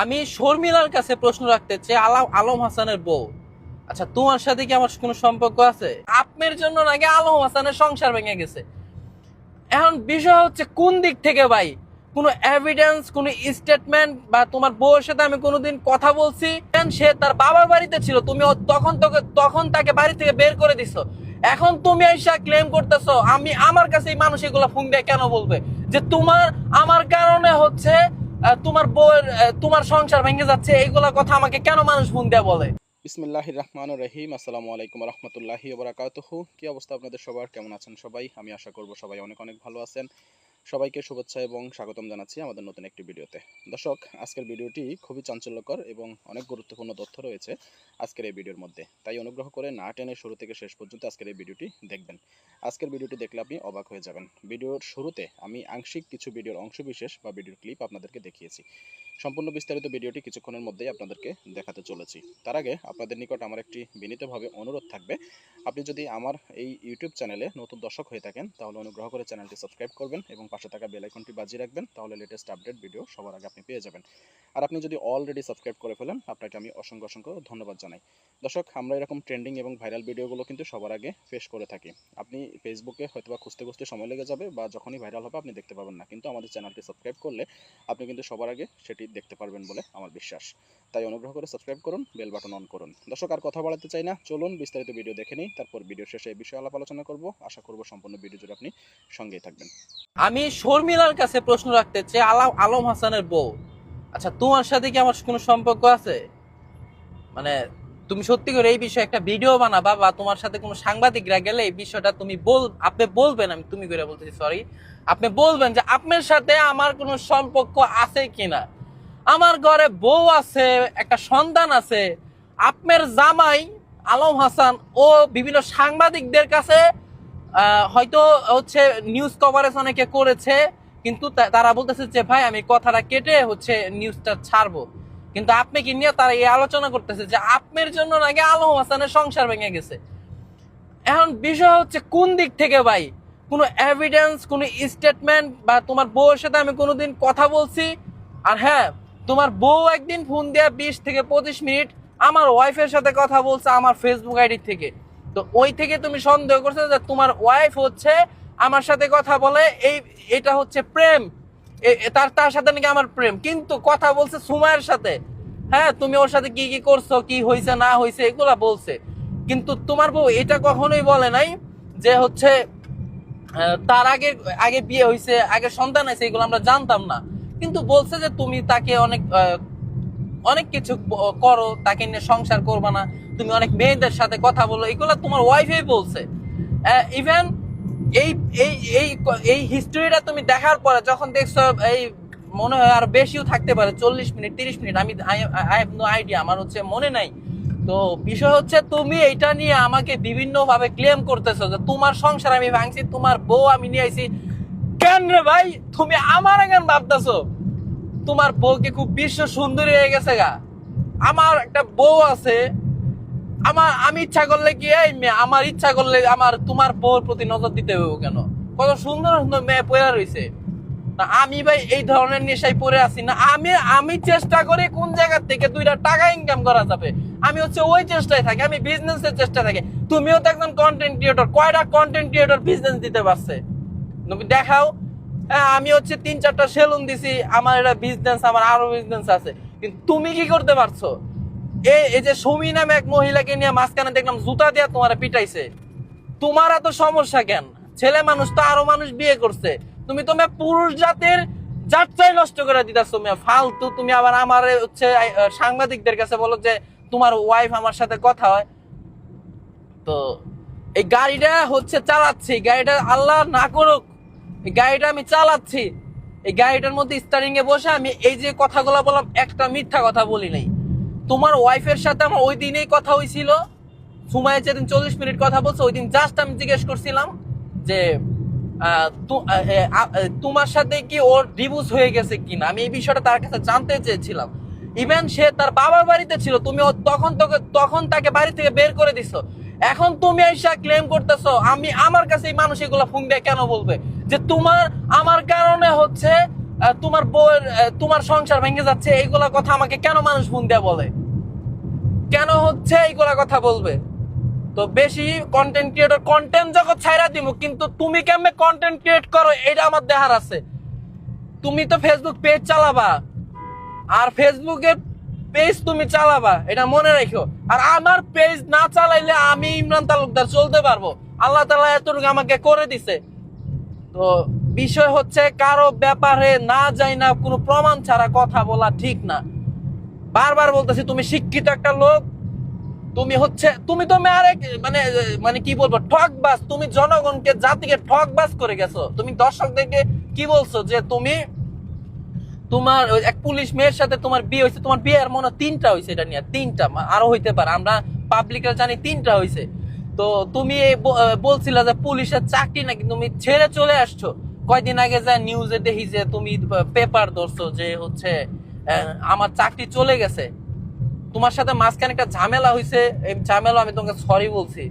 আমি শর্মিলার কাছে প্রশ্ন রাখতে চাই আলাম আলম হাসানের বউ। আচ্ছা তোমার সাথে কি আমার কোনো সম্পর্ক আছে? আপনার জন্য নাকি আলম হাসানের সংসার ভেঙে গেছে? এখন বিষয় হচ্ছে, কোন দিক থেকে ভাই? কোনো এভিডেন্স কোনো স্টেটমেন্ট বা তোমার বউয়ের সাথে আমি কোনোদিন কথা বলছি? সে তার বাবার বাড়িতে ছিল, তুমি তখন তোকে তখন তাকে বাড়ি থেকে বের করে দিছো। এখন তুমি আইসা ক্লেম করতেছো, আমি আমার কাছে এই মানুষ এগুলো ফোন দিয়ে কেন বলবে? যে তোমার আমার কারণে হচ্ছে তোমার বউয়ের তোমার সংসার ভেঙে যাচ্ছে, এইগুলা কথা আমাকে কেন মানুষ ফোন দেয়া বলে? বিসমিল্লাহ রহমান রহিম, আসসালামু আলাইকুম রহমতুল্লাহি ওবরাকাতুহু কি অবস্থা আপনাদের সবার? কেমন আছেন সবাই? আমি আশা করব সবাই অনেক অনেক ভালো আছেন। সবাইকে শুভেচ্ছা এবং স্বাগতম জানাচ্ছি আমাদের নতুন একটি ভিডিওতে। দর্শক, আজকের ভিডিওটি খুবই চাঞ্চল্যকর এবং অনেক গুরুত্বপূর্ণ তথ্য রয়েছে আজকের এই ভিডিওর মধ্যে। তাই অনুগ্রহ করে না টেনে শুরু থেকে শেষ পর্যন্ত আজকের এই ভিডিওটি দেখবেন। আজকের ভিডিওটি দেখলে আপনি অবাক হয়ে যাবেন। ভিডিওর শুরুতে আমি আংশিক কিছু ভিডিওর অংশবিশেষ বা ভিডিওর ক্লিপ আপনাদেরকে দেখিয়েছি। সম্পূর্ণ বিস্তারিত ভিডিওটি কিছুক্ষণের মধ্যেই আপনাদেরকে দেখাতে চলেছি। তার আগে আপনাদের নিকট আমার একটি বিনীতভাবে অনুরোধ থাকবে। আপনি যদি আমার এই ইউটিউব চ্যানেলে নতুন দর্শক হয়ে থাকেন, তাহলে অনুগ্রহ করে চ্যানেলটি সাবস্ক্রাইব করবেন এবং পাশে থাকা বেল আইকনটি বাজিয়ে রাখবেন, তাহলে লেটেস্ট আপডেট ভিডিও সবার আগে আপনি পেয়ে যাবেন। আর আপনি যদি অলরেডি সাবস্ক্রাইব করে ফেলেন, আপনাকে আমি অসংখ্য অসংখ্য ধন্যবাদ জানাই। দর্শক, আমরা এরকম ট্রেন্ডিং এবং ভাইরাল ভিডিওগুলো কিন্তু সবার আগে পেশ করে থাকি। আপনি ফেসবুকে হয়তো বা খুঁজতে খুঁজতে সময় লেগে যাবে বা যখনই ভাইরাল হবে আপনি দেখতে পাবেন না। কিন্তু আমাদের চ্যানেলটি সাবস্ক্রাইব করলে আপনি কিন্তু সবার আগে সেটি দেখতে পারবেন বলে আমার বিশ্বাস। তাই অনুগ্রহ করে সাবস্ক্রাইব করুন বেল বাটন অন করুন। দর্শক, আর কথা বাড়াতে চাই না। চলুন বিস্তারিত ভিডিও দেখে নিই। তারপর ভিডিও শেষে এই বিষয়ে আলাপ আলোচনা করব। আশা করব সম্পূর্ণ ভিডিও জুড়ে আপনি সঙ্গেই থাকবেন। আমি শর্মিলার কাছে প্রশ্ন রাখতে চাই আলাম হাসানের বউ। আচ্ছা তোমার সাথে কি আমার কোনো সম্পর্ক আছে? মানে তুমি সত্যি করে এই বিষয়ে একটা ভিডিও বানাবা বা তোমার সাথে কোনো সাংবাদিকরা গেলে এই বিষয়টা তুমি বল আপনি বলবেন, আমি তুমি করে বলতেছি সরি আপনি বলবেন যে আপনার সাথে আমার কোনো সম্পর্ক আছে কিনা। আমার ঘরে বউ আছে, একটা সন্তান আছে। আপনার জামাই, আলম হাসান ও বিভিন্ন সাংবাদিকদের কাছে হয়তো হচ্ছে নিউজ কভারেজ অনেকে করেছে, কিন্তু তারা বলতেছে যে, ভাই, আমি কথাটা কেটে হচ্ছে নিউজটা ছাড়বো। কিন্তু আপনি কি নিয়ে তারা এই আলোচনা করতেছে যে, আপনার জন্য নাকি আলম হাসানের সংসার ভেঙে গেছে? এখন বিষয় হচ্ছে, কোন দিক থেকে ভাই? কোনো এভিডেন্স কোনো স্টেটমেন্ট বা তোমার বউয়ের সাথে আমি কোনোদিন কথা বলছি? আর হ্যাঁ তোমার বউ একদিন ফোন দেয়া বিশ থেকে পঁচিশ মিনিট আমার ওয়াইফের সাথে কথা বলছে আমার ফেসবুক আইডি থেকে। তো ওই থেকে তুমি সন্দেহ করছ যে তোমার ওয়াইফ হচ্ছে আমার সাথে কথা বলে, এই, এটা হচ্ছে প্রেম। তার তার সাথে নাকি আমার প্রেম। কিন্তু কথা বলছে সুমায়ের সাথে। হ্যাঁ তুমি ওর সাথে কি কি করছ, কি হয়েছে না হয়েছে এগুলা বলছে। কিন্তু তোমার বউ এটা কখনোই বলে নাই যে হচ্ছে তার আগে আগে বিয়ে হয়েছে আগে সন্তান আছে, এগুলো আমরা জানতাম না। কিন্তু বলছে যে তুমি তাকে অনেক অনেক কিছু করো, তাকে নিয়ে সংসার করবে না। তুমি অনেক মেয়েদের সাথে কথা বলো, এগুলো তোমার ওয়াইফই বলছে। ইভেন এই এই এই এই হিস্ট্রিটা তুমি দেখার পরে যখন দেখছ, এই মনে হয় আর বেশিও থাকতে পারে, চল্লিশ মিনিট, তিরিশ মিনিট, আমি আই নো আইডিয়া আমার হচ্ছে মনে নাই। তো বিষয় হচ্ছে তুমি এইটা নিয়ে আমাকে বিভিন্ন ভাবে ক্লেম করতেছো যে তোমার সংসার আমি ভাঙছি, তোমার বউ আমি নিয়ে আইছি। কেন রে ভাই? তুমি আমার কেন ভাবতেছো, তোমার বউকে খুব বিশ্ব সুন্দরী হয়ে গেছে গা। আমার একটা বউ আছে আমার, আমি ইচ্ছা করলে কি, এই মেয়ে, আমার ইচ্ছা করলে আমার, তোমার বউর প্রতি নজর দিতে হবে কেন? কত সুন্দর সুন্দর মেয়ে পড়ে রয়েছে আমি ভাই এই ধরনের নেশায় পড়ে আছি না। আমি আমি চেষ্টা করি কোন জায়গা থেকে দুইটা টাকা ইনকাম করা যাবে। আমি হচ্ছে ওই চেষ্টায় থাকি, আমি বিজনেসের চেষ্টা থাকি। তুমিও তো একজন কন্টেন্ট ক্রিয়েটর কয়টা কন্টেন্ট ক্রিয়েটর বিজনেস দিতে পারছে? তুমি দেখাও। হ্যাঁ আমি হচ্ছে তিন চারটা সেলুন দিছি, আমার এটা বিজনেস আমার আরও বিজনেস আছে। কিন্তু তুমি কি করতে পারছ? এই যে এক মহিলাকে নিয়ে মাঝখানে দেখলাম জুতা পিটাইছে। তোমার সমস্যা কেন? ছেলে মানুষ তো আরও মানুষ বিয়ে করছে। তুমি পুরুষ জাতের যাত্রাই নষ্ট করে ফালতু, তুমি আবার আমার হচ্ছে সাংবাদিকদের কাছে বলো যে তোমার ওয়াইফ আমার সাথে কথা হয়। তো এই গাড়িটা হচ্ছে চালাচ্ছি, গাড়িটা আল্লাহ না করুক গাড়িটা আমি চালাচ্ছি। এই গাড়িটার মধ্যে স্টারিং এ বসে আমি এই যে কথাগুলো বললাম, একটা মিথ্যা কথা বলি নাই। তোমার ওয়াইফের সাথে আমার ওই দিনেই কথা হয়েছিল সুমায় যেদিন চল্লিশ মিনিট কথা বলছে, ওই দিন জাস্ট আমি জিজ্ঞেস করছিলাম যে তোমার সাথে কি ওর ডিভোর্স হয়ে গেছে কিনা? আমি এই বিষয়টা তার কাছে জানতে চেয়েছিলাম। ইভেন সে তার বাবার বাড়িতে ছিল, তুমি তখন তোকে, তখন তাকে বাড়ি থেকে বের করে দিছো। এখন তুমি আইসা ক্লেম করতেছো, আমি আমার কাছে এই মানুষ এগুলো ফোন দিয়ে কেন বলবে? যে তোমার, আমার কারণে হচ্ছে তোমার বউয়ের তোমার সংসার ভেঙে যাচ্ছে এইগুলা কথা আমাকে কেন মানুষ ফোন দেয়া বলে? কেন হচ্ছে এইগুলা কথা বলবে? তো বেশি কন্টেন্ট ক্রিয়েটর কন্টেন্ট জগৎ ছাইরা দিব কিন্তু তুমি কেমনে কন্টেন্ট ক্রিয়েট করো এটা আমার দেখার আছে। তুমি তো ফেসবুক পেজ চালাবা, আর ফেসবুকের পেজ তুমি চালাবা, এটা মনে রেখো। আর আমার পেজ না চালাইলে আমি ইমরান তালুকদার চলতে পারব। আল্লাহ তালা এতটুকু আমাকে করে দিছে। তো বিষয় হচ্ছে, কারও ব্যাপারে না যাই না কোনো প্রমাণ ছাড়া কথা বলা ঠিক না। বারবার বলতেছি, তুমি শিক্ষিত একটা লোক, তুমি হচ্ছে, তুমি তো আরেক মানে মানে কি বলব, ঠকবাজ। তুমি জনগণকে, জাতিকে ঠকবাজ করে গেছো। তুমি দর্শকদেরকে কি বলছো যে তুমি, তোমার এক পুলিশ মেয়ের সাথে তোমার বিয়ে হয়েছে, তোমার বিয়ের মনে তিনটা হয়েছে এটা নিয়ে, তিনটা আরও হইতে পারে। আমরা পাবলিকরা জানি তিনটা হয়েছে। তো তুমি বলছিলা যে পুলিশের চাকরি নাকি তুমি ছেড়ে চলে আসছো। কয়দিন আগে যা নিউজে দেখি যে তুমি পেপার ধরছো যে হচ্ছে আমার চাকরি চলে গেছে। তোমার সাথে মাঝখানে একটা ঝামেলা হয়েছে এই ঝামেলা আমি তোমাকে সরি বলছি।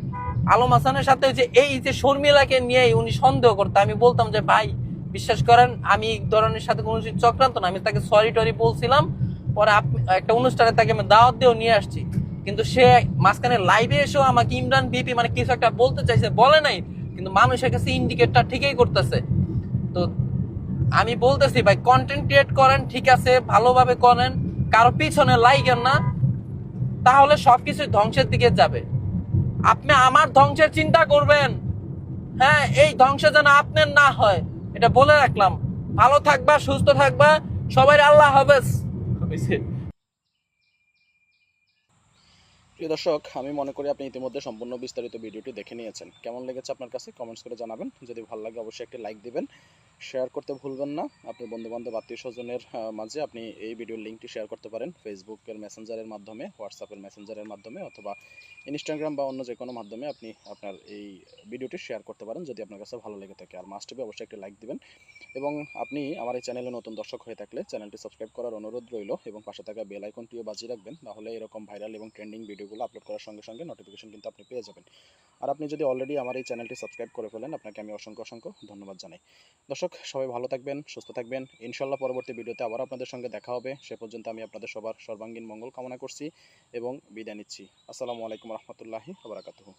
আলম হাসানের সাথে যে এই যে শর্মিলাকে নিয়ে উনি সন্দেহ করতো আমি বলতাম যে ভাই বিশ্বাস করেন আমি এই ধরনের সাথে কোনো কিছু চক্রান্ত না। আমি তাকে সরি টরি বলছিলাম। পরে একটা অনুষ্ঠানে তাকে আমি দাওয়াত দিয়েও নিয়ে আসছি। কিন্তু সে মাঝখানে লাইভে এসেও আমাকে ইমরান বিপি মানে কিছু একটা বলতে চাইছে বলে নাই। কিন্তু মানুষের কাছে ইন্ডিকেটটা ঠিকই করতেছে। তো আমি বলতেছি ভাই কন্টেন্ট ক্রিয়েট করেন ঠিক আছে ভালোভাবে করেন। কারও পিছনে লাইগেন না তাহলে সবকিছু ধ্বংসের দিকে যাবে। আপনি আমার ধ্বংসের চিন্তা করবেন। হ্যাঁ এই ধ্বংস যেন আপনার না হয়। এটা বলে রাখলাম। ভালো থাকবা সুস্থ থাকবা। সবাই আল্লাহ হাফেজ। প্রিয় দর্শক আমি মনে করি আপনি ইতিমধ্যে সম্পূর্ণ বিস্তারিত ভিডিওটি দেখে নিয়েছেন। কেমন লেগেছে আপনার কাছে? কমেন্টস করে জানাবেন। যদি ভালো লাগে অবশ্যই একটি লাইক দিবেন। শেয়ার করতে ভুলবেন না। আপনি বন্ধু বান্ধব আত্মীয় স্বজনের মাঝে আপনি এই ভিডিওর লিঙ্কটি শেয়ার করতে পারেন ফেসবুকের মেসেঞ্জারের মাধ্যমে হোয়াটসঅ্যাপের মেসেঞ্জারের মাধ্যমে অথবা ইনস্টাগ্রাম বা অন্য যে কোনো মাধ্যমে আপনি আপনার এই ভিডিওটি শেয়ার করতে পারেন যদি আপনার কাছে ভালো লেগে থাকে। আর মাস্ট বি অবশ্যই একটি লাইক দিবেন। এবং আপনি আমার এই চ্যানেলে নতুন দর্শক হয়ে থাকলে চ্যানেলটি সাবস্ক্রাইব করার অনুরোধ রইল এবং পাশে থাকা বেল আইকনটিও বাজিয়ে রাখবেন। তাহলে এরকম ভাইরাল এবং ট্রেন্ডিং ভিডিওগুলো আপলোড করার সঙ্গে সঙ্গে নোটিফিকেশন কিন্তু আপনি পেয়ে যাবেন। আর আপনি যদি অলরেডি আমার এই চ্যানেলটি সাবস্ক্রাইব করে ফেলেন, আপনাকে আমি অসংখ্য অসংখ্য ধন্যবাদ জানাই। দর্শক সবাই ভালো থাকবেন, সুস্থ থাকবেন। ইনশাল্লাহ পরবর্তী ভিডিওতে আবার আপনাদের সঙ্গে দেখা হবে। সে পর্যন্ত আমি আপনাদের সবার সর্বাঙ্গীন মঙ্গল কামনা করছি এবং বিদায় নিচ্ছি। আসসালামু আলাইকুম রহমতুল্লাহি আবরাকাতুহু